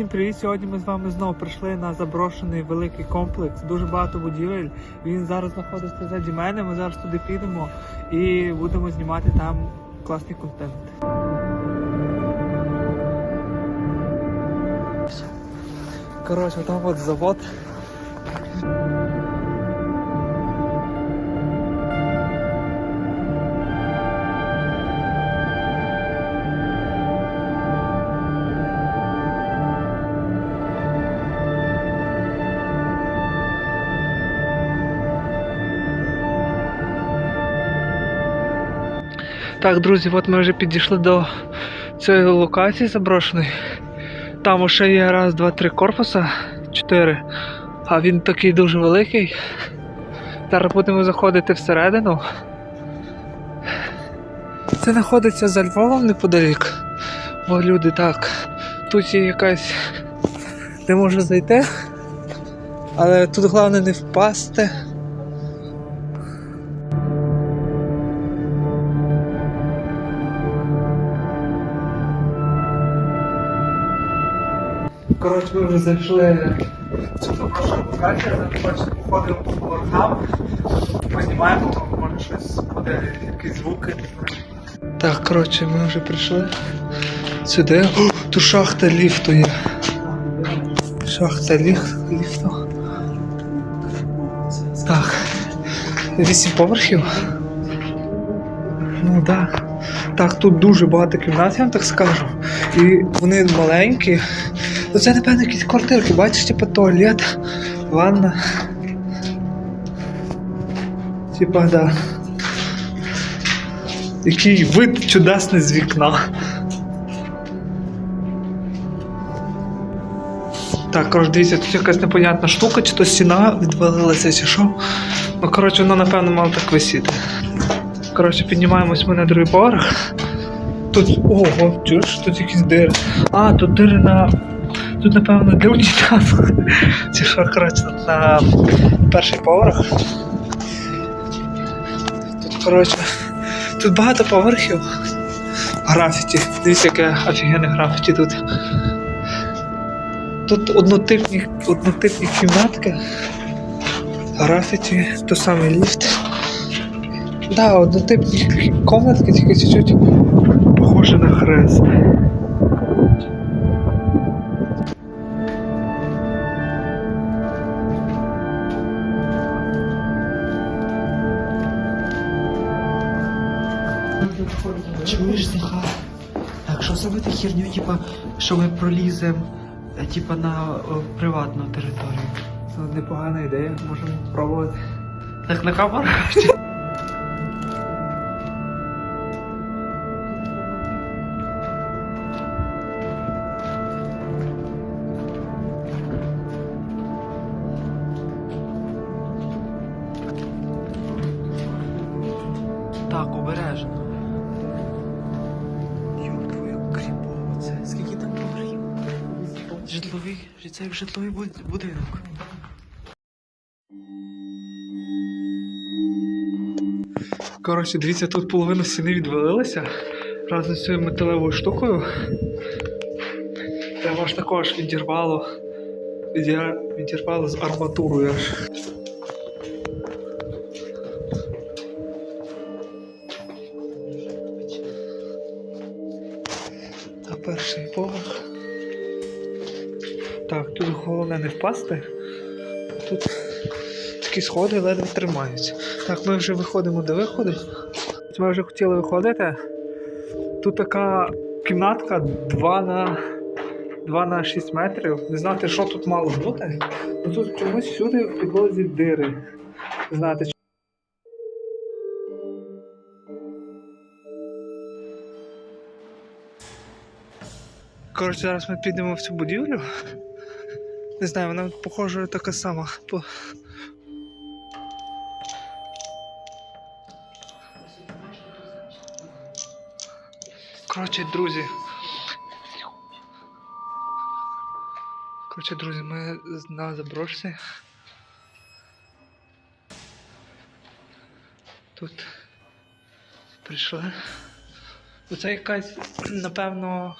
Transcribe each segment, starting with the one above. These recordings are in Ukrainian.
всім привіт! Сьогодні ми з вами знову прийшли на заброшений великий комплекс. Дуже багато будівель. Він зараз знаходиться ззаді мене. Ми зараз туди підемо і будемо знімати там класний контент. Коротше, там от завод. Так, друзі, от ми вже підійшли до цієї локації заброшеної. Там ще є раз, два, три корпуса, чотири. А він такий дуже великий. Зараз будемо заходити всередину. Це знаходиться за Львовом неподалік. Бо люди так. Тут є якась. Не можу зайти. Але тут головне не впасти. Коротше, ми вже зайшли в цю запрошену локацію, зараз походимо по поверхам, познімаємо, може щось буде, якісь звуки. Так, коротше, ми вже прийшли сюди. О, тут шахта ліфту є. Шахта ліф, ліфту. Так. Вісім поверхів. Ну так. Так, тут дуже багато кімнат, я вам так скажу. І вони маленькі. Ну це, напевно, якісь квартирки, бачиш, типу туалет, ванна. Типа, да. Який вид чудесний з вікна. Так, коротше, дивіться, тут якась непонятна штука, чи то стіна відвалилася, чи що. Ну, коротше, воно, напевно, мало так висіти. Коротше, піднімаємось ми на другий поверх. Тут. Ого, чуєш, тут якісь дири. А, тут дири на. Тут, напевно, для унітазу. Чи що, коротше, на перший поверх. Тут, коротше, тут багато поверхів. Графіті. Дивіться, яке офігенне графіті тут. Тут однотипні, однотипні кімнатки. Графіті, то самий ліфт. Да, однотипні комнатки, тільки чуть-чуть похоже на хрест. Чуєш, Захар? Так, що зробити херню, типа, що ми проліземо, е, типа, на о, приватну територію? Це непогана ідея, можемо спробувати. Так на камеру? Так, обережно. Йо, твою кріпово це. Скільки там поверхів? Житловий, це як житловий будинок. Коротше, дивіться, тут половина стіни відвалилася разом з цією металевою штукою. Там аж також відірвало. Відірвало з арматурою аж. Перший поверх. Так, тут головне не впасти. Тут такі сходи ледве тримаються. Так, ми вже виходимо до виходу. Ми вже хотіли виходити. Тут така кімнатка 2 на 2 на 6 метрів. Не знати, що тут мало бути. Ну тут чомусь всюди в підлозі дири. Знати, Коротше, зараз ми підемо в цю будівлю. Не знаю, вона похожа така сама. По... Коротше, друзі. Коротше, друзі, ми на заброшці. Тут прийшли. Оце якась, напевно,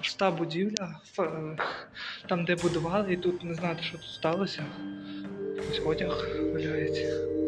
пуста будівля, е, там, де будували, і тут не знати, що тут сталося. Ось одяг валяється.